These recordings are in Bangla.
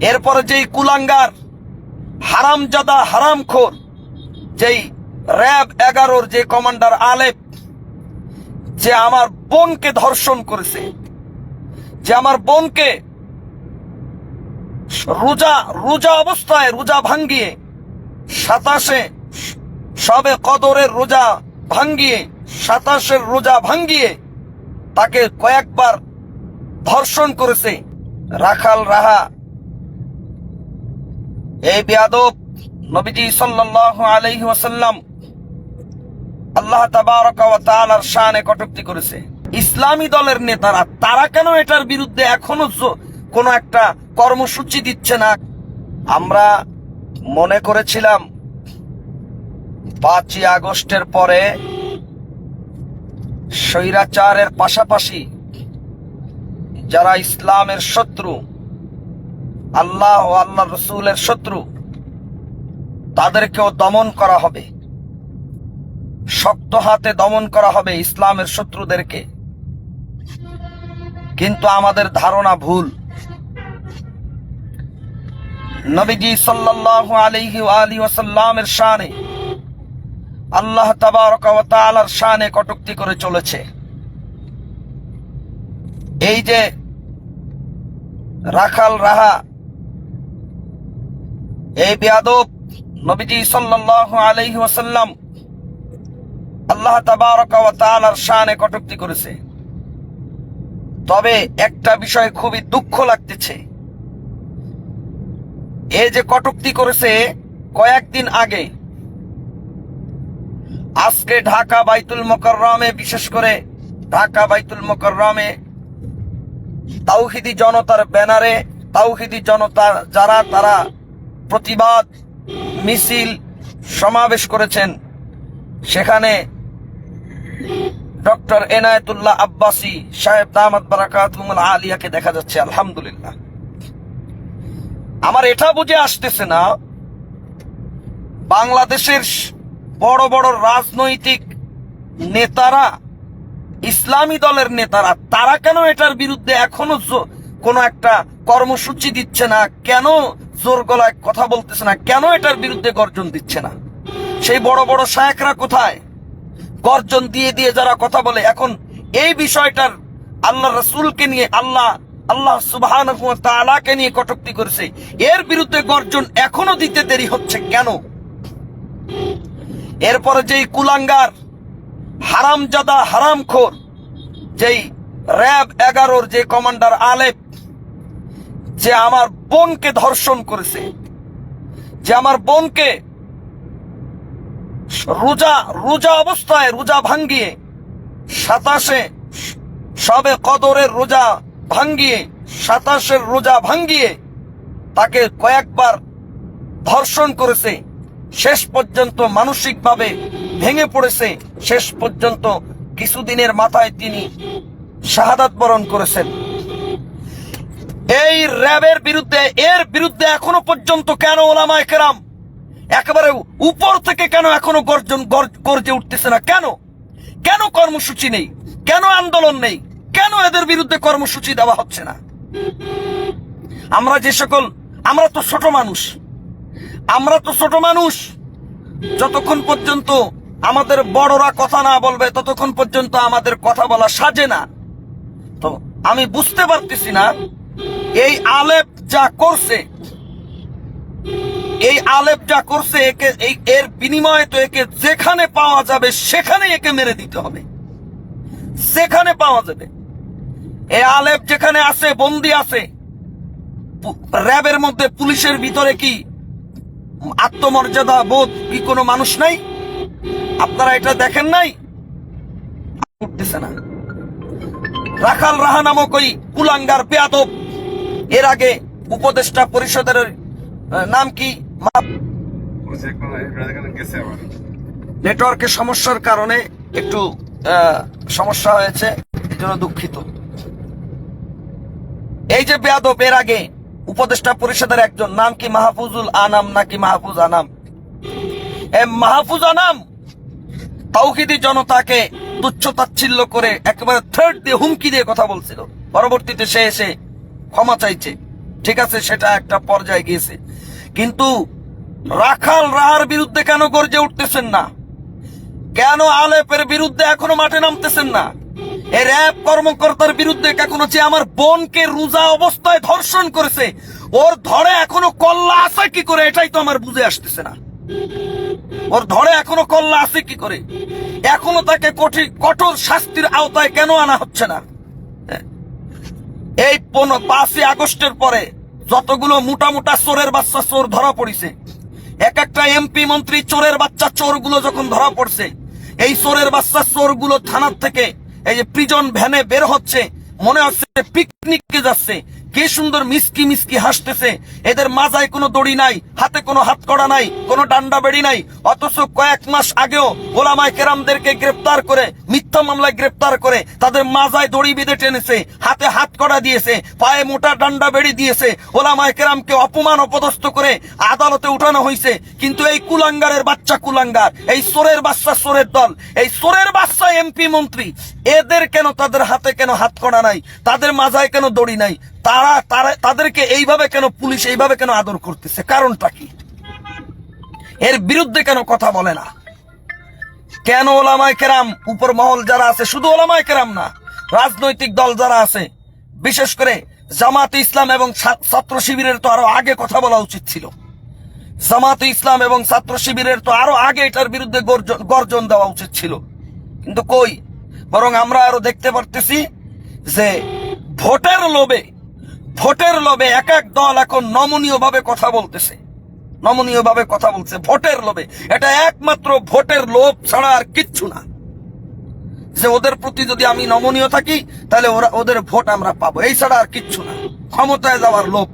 এরপরে যেই কুলাঙ্গার, হারামজাদা হারামখোর, যেই র্যাব এগারোর যে কমান্ডার আলেপ, যে আমার বোনকে ধর্ষণ করেছে, যে আমার বোনকে রোজা রোজা অবস্থায় রোজা ভাঙ্গিয়ে, সাতাশে সবে কদরের রোজা ভাঙ্গিয়ে, সাতাশের রোজা ভাঙ্গিয়ে তাকে কয়েকবার ধর্ষণ করেছে রাখাল রাহা। এই বেয়াদব নবীজি সাল্লাল্লাহু আলাইহি ওয়াসাল্লাম আল্লাহ তাবারক ওয়া তাআলার শানে কটূক্তি করেছে। ইসলামী দলের নেতারা, তারা কেন এটার বিরুদ্ধে এখনও কোনো একটা কর্মসূচি দিচ্ছে না? আমরা মনে করেছিলাম পাঁচই আগস্টের পরে স্বৈরাচারের পাশাপাশি যারা ইসলামের শত্রু আল্লাহ ও আল্লাহ রসুলের শত্রু। তাদেরকেও দমন করা হবে। শক্ত হাতে দমন করা হবে ইসলামের শত্রুদেরকে। কিন্তু আমাদের ধারণা ভুল। নবীজি ওয়া আলিহি ওয়াসাল্লামের শানে আল্লাহ তাআলার শানে কটূক্তি করে চলেছে। এই যে রাখাল রাহা এই বেয়াদব, নবীজি সাল্লাল্লাহু আলাইহি ওয়াসাল্লাম আল্লাহ তাবারক ওয়া তাআলার শানে কটূক্তি করেছে। তবে একটা বিষয় খুবই দুঃখ লাগতেছে। এই যে করেছে কয়েকদিন আগে, আজকে ঢাকা বাইতুল মোকাররমে, বিশেষ করে ঢাকা বাইতুল মোকাররমে তাওহিদি জনতার ব্যানারে, তাওহিদি জনতা যারা, তারা প্রতিবাদ, মিছিল সমাবেশ করেছেন। সেখানে ডক্টর এনায়েতুল্লাহ আব্বাসি, সাহেব দামাত বারাকাতুল আলিয়াকে দেখা যাচ্ছে, আলহামদুলিল্লাহ। আমার এটা বুঝে আসতেছে না, বাংলাদেশের বড় বড় রাজনৈতিক নেতারা, ইসলামী দলের নেতারা, তারা কেন এটার বিরুদ্ধে এখনও কোনো একটা কর্মসূচি দিচ্ছে না? কেন জোর গলায় কথা বলতেছে না। কেন এটার বিরুদ্ধে গর্জন দিচ্ছে না? সেই বড় বড় শায়করা কোথায়? গর্জন দিয়ে দিয়ে যারা কথা বলে, এখন এই বিষয়টার আল্লাহ রসুলকে নিয়ে, আল্লাহ আল্লাহ সুবহান তালাকে নিয়ে কটুক্তি করেছে। এর বিরুদ্ধে গর্জন এখনও দিতে দেরি হচ্ছে কেন? এরপরে যেই কুলাঙ্গার, হারামজাদা হারামখোর, যেই র্যাব এগারোর যে কমান্ডার আলেপ যে আমার বোনকে ধর্ষণ করেছে, যে আমার বোনকে রোজা রোজা অবস্থায় রোজা ভাঙ্গিয়ে, সাতাশে সবে কদরের রোজা ভাঙ্গিয়ে, সাতাশের রোজা ভাঙ্গিয়ে তাকে কয়েকবার ধর্ষণ করেছে, শেষ পর্যন্ত মানসিকভাবে ভেঙে পড়েছে, শেষ পর্যন্ত কিছুদিনের মাথায় তিনি শাহাদাত বরণ করেছেন। এই র্যাবের বিরুদ্ধে, এর বিরুদ্ধে এখনও পর্যন্ত কেন ওলামায় কেরাম একেবারে উপর থেকে কেন এখনও গর্জন গর্জে উঠতেছে না? কেন? কেন কর্মসূচি নেই? কেন আন্দোলন নেই? কেন এদের বিরুদ্ধে কর্মসূচি দেওয়া হচ্ছে না? আমরা যে সকল, আমরা তো ছোট মানুষ। আমরা তো ছোট মানুষ। যতক্ষণ পর্যন্ত আমাদের বড়রা কথা না বলবে, ততক্ষণ পর্যন্ত আমাদের কথা বলা সাজে না। তো আমি বুঝতে পারতেছি না এই আলেপ যা করছে, এই আলেপ যা করছে, একে, এই, এর বিনিময়ে তো একে যেখানে পাওয়া যাবে সেখানে একে মেরে দিতে হবে। সেখানে পাওয়া যাবে। এই আলেপ যেখানে আছে, বন্দি আছে র্যাবের মধ্যে পুলিশের ভিতরে কি আত্মমর্যাদা বোধ কি কোনো মানুষ নাই? আপনারা এটা দেখেন নাই? উঠতেছে না। রাখাল রাহা নামক ওই কুলাঙ্গার বেয়াদব এর আগে উপদেষ্টা পরিষদের নাম কি? নেটওয়ার্কের সমস্যার কারণে একটু সমস্যা হয়েছে এই জন্য দুঃখিত। এই যে বেয়াদব, এর আগে উপদেষ্টা পরিষদের একজন, নাম কি মাহফুজুল আনাম নাকি মাহফুজ আনাম? এ মাহফুজ আনাম! তাওহিদি জনতাকে তুচ্ছ তাচ্ছিল্য করে একেবারে থার্ড দিয়ে হুমকি দিয়ে কথা বলছিল। পরবর্তীতে সে এসে চাইছে। ঠিক আছে, সেটা একটা পর্যায়ে গিয়েছে। কিন্তু রাখাল রাহার বিরুদ্ধে কেন গর্জে উঠতেছেন না? কেন আলেপের বিরুদ্ধে এখনও মাঠে নামতেছেন না? এই র্যাব কর্মকর্তার বিরুদ্ধে এখনও যে আমার বোনকে রোজা অবস্থায় ধর্ষণ করেছে, ওর ধরে এখনও কল্লা আছে কি করে, এটাই তো আমার বুঝে আসতেছে না। ওর ধরে এখনও কল্লা আছে কি করে? এখনও তাকে কঠিন কঠোর শাস্তির আওতায় কেন আনা হচ্ছে না? এই পনেরো, পাঁচই আগস্টের পরে যতগুলো মোটা মোটা চোরের বাচ্চা চোর ধরা পড়িছে, এক একটা এমপি মন্ত্রী চোরের বাচ্চা চোরগুলো যখন ধরা পড়ছে, এই চোরের বাচ্চা চোরগুলো থানার থেকে এই যে প্রিজন ভ্যানে বের হচ্ছে, মনে হচ্ছে পিকনিকে যাচ্ছে কি সুন্দর মিসকি মিসকি হাসতেছে? এদের মাজায় কোনো দড়ি নাই, হাতে কোনো হাত কড়া নাই, কোনো ডান্ডা বেড়ি নাই। অথচ কয়েক মাস আগেও ওলামায় কেরামদেরকে গ্রেপ্তার করে, মিথ্যা মামলায় গ্রেপ্তার করে, তাদের মাজায় দড়ি বেঁধে টেনেছে, হাতে হাত কড়া দিয়েছে, পায়ে মোটা ডান্ডা বেড়ি দিয়েছে। ওলামায় কেরামকে অপমান অপদস্থ করে আদালতে উঠানো হয়েছে। কিন্তু এই কুলাঙ্গারের বাচ্চা কুলাঙ্গার, এই সোরের বাচ্চা সোরের দল, এই সোরের বাচ্চা এমপি মন্ত্রী, এদের কেন তাদের হাতে কেন হাত কড়া নাই? তাদের মাজায় কেন দড়ি নাই? তারা তারা, তাদেরকে এইভাবে কেন পুলিশ এইভাবে কেন আদর করতেছে? কারণটা কি? এর বিরুদ্ধে কেন কথা বলে না? কেন ওলামায় কেরাম উপর মহল যারা আছে, শুধু ওলামায় কেরাম না, রাজনৈতিক দল যারা আছে, বিশেষ করে জামাত ইসলাম এবং ছাত্র শিবিরের তো আরও আগে কথা বলা উচিত ছিল। জামাত ইসলাম এবং ছাত্র শিবিরের তো আরও আগে এটার বিরুদ্ধে গর্জন দেওয়া উচিত ছিল। কিন্তু কই? বরং আমরা আরও দেখতে পারতেছি যে ভোটের লোভে ভোটের লোভে এক এক দল এখন নমনীয় ভাবে কথা বলতেছে। নমনীয় ভাবে কথা বলছে ভোটের লোভে। এটা একমাত্র ভোটের লোভ ছাড়া আর কিচ্ছু না। যে ওদের প্রতি যদি আমি নমনীয় থাকি, তাহলে ওরা ওদের ভোট আমরা পাবো। এই ছাড়া আর কিচ্ছু না। ক্ষমতায় যাওয়ার লোভ।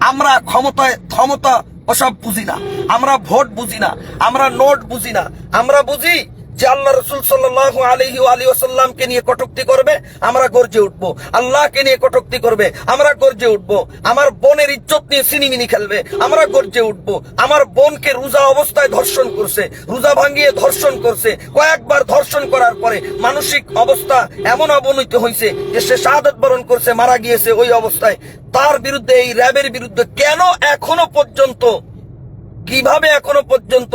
আমরা ক্ষমতায় ক্ষমতা ওসব বুঝি না। আমরা ভোট বুঝি না। আমরা নোট বুঝি না। আমরা বুঝি যে আল্লাহ রসুল সাল্লাহ আলহি আলী ওসাল্লামকে নিয়ে কটুক্তি করবে, আমরা গর্জে উঠবো। আল্লাহকে নিয়ে কটুক্তি করবে, আমরা গর্জে উঠবো। আমার বোনের ইজ্জত নিয়ে সিনিমিনি খেলবে, আমরা গর্জে উঠবো। আমার বোনকে রোজা অবস্থায় ধর্ষণ করছে, রোজা ভাঙিয়ে ধর্ষণ করছে। কয়েকবার ধর্ষণ করার পরে মানসিক অবস্থা এমন অবনতি হয়েছে যে সে শাহাদত বরণ করছে, মারা গিয়েছে ওই অবস্থায়। তার বিরুদ্ধে, এই র্যাবের বিরুদ্ধে কেন এখনও পর্যন্ত কীভাবে এখনও পর্যন্ত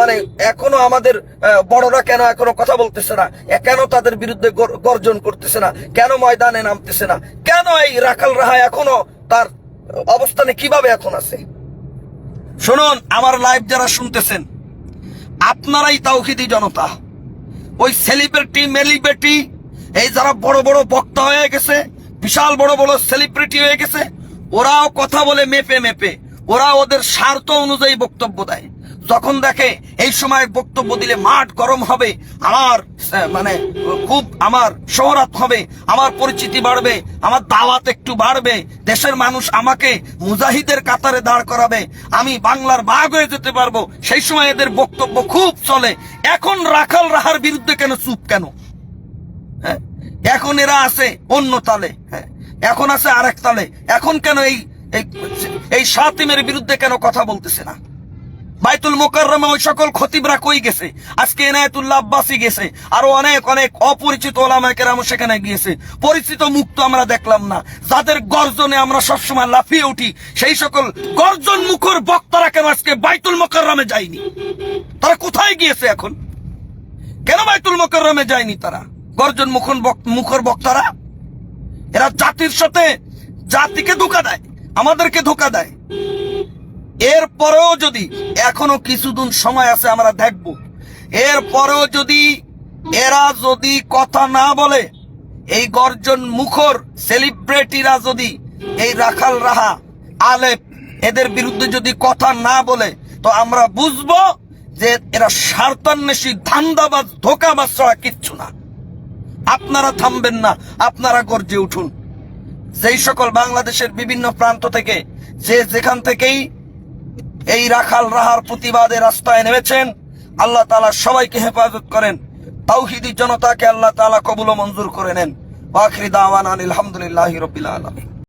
মানে এখনও আমাদের বড়রা কেন এখনও কথা বলতেছে না? কেন তাদের বিরুদ্ধে গর্জন করতেছে না? কেন ময়দানে নামতেছে না? কেন এই রাখাল রাহা এখনও তার অবস্থানে কীভাবে এখন আছে? শুনুন, আমার লাইভ যারা শুনতেছেন, আপনারাই তাওহিদি জনতা। ওই সেলিব্রিটি মেলিব্রিটি এই যারা বড় বড় বক্তা হয়ে গেছে, বিশাল বড় বড় সেলিব্রিটি হয়ে গেছে, ওরাও কথা বলে মেপে মেপে। ওরা ওদের স্বার্থ অনুযায়ী বক্তব্য দেয়। যখন দেখে এই সময় বক্তব্য দিলে মাঠ গরম হবে, আমার মানে খুব আমার শহরাত হবে, আমার পরিচিতি বাড়বে, আমার দাওয়াত একটু বাড়বে, দেশের মানুষ আমাকে মুজাহিদের কাতারে দাঁড় করাবে, আমি বাংলার বাঘ হয়ে যেতে পারব। সেই সময় এদের বক্তব্য খুব চলে। এখন রাখাল রাহার বিরুদ্ধে কেন চুপ কেন? হ্যাঁ? এখন এরা আছে অন্য তালে। হ্যাঁ? এখন আছে আরেক তালে। এখন কেন এই এই- সাতিমের বিরুদ্ধে কেন কথা বলতেছে না? বাইতুল মোকাররমে ওই সকল খতিবরা কই গেছে? আজকে এনায়েতুল্লাহ আব্বাসি গেছে, আরও অনেক অনেক অপরিচিত ওলামায়ে কেরাম সেখানে গিয়েছে। পরিচিত মুক্ত আমরা দেখলাম না। যাদের গর্জনে আমরা সবসময় লাফিয়ে উঠি, সেই সকল গর্জন মুখর বক্তারা কেন আজকে বাইতুল মোকাররমে যায়নি? তারা কোথায় গিয়েছে এখন? কেন বাইতুল মোকাররমে যায়নি তারা? গর্জন মুখন মুখর বক্তারা? এরা জাতির সাথে জাতিকে ধোকা দেয়। আমাদেরকে ধোকা দেয়। এরপরেও যদি এখনও কিছুদিন সময় আছে আমরা দেখব। এরপরেও যদি এরা যদি কথা না বলে, এই গর্জন মুখর সেলিব্রিটিরা যদি এই রাখাল রাহা, আলেপ, এদের বিরুদ্ধে যদি কথা না বলে, তো আমরা বুঝব যে এরা স্বার্থান্বেষী, ধান্দাবাজ, ধোকাবাজ ছাড়া কিচ্ছু না। আপনারা থামবেন না, আপনারা গর্জে উঠুন। যেই সকল বাংলাদেশের বিভিন্ন প্রান্ত থেকে, যে যেখান থেকেই এই রাখাল রাহার প্রতিবাদে রাস্তায় নেমেছেন, আল্লাহ তালা সবাইকে হেফাজত করেন। তাওহিদি জনতাকে আল্লাহ তালা কবুল মঞ্জুর করে নেন। আখরি দাওয়ান আলহামদুলিল্লাহ রবিল আলমী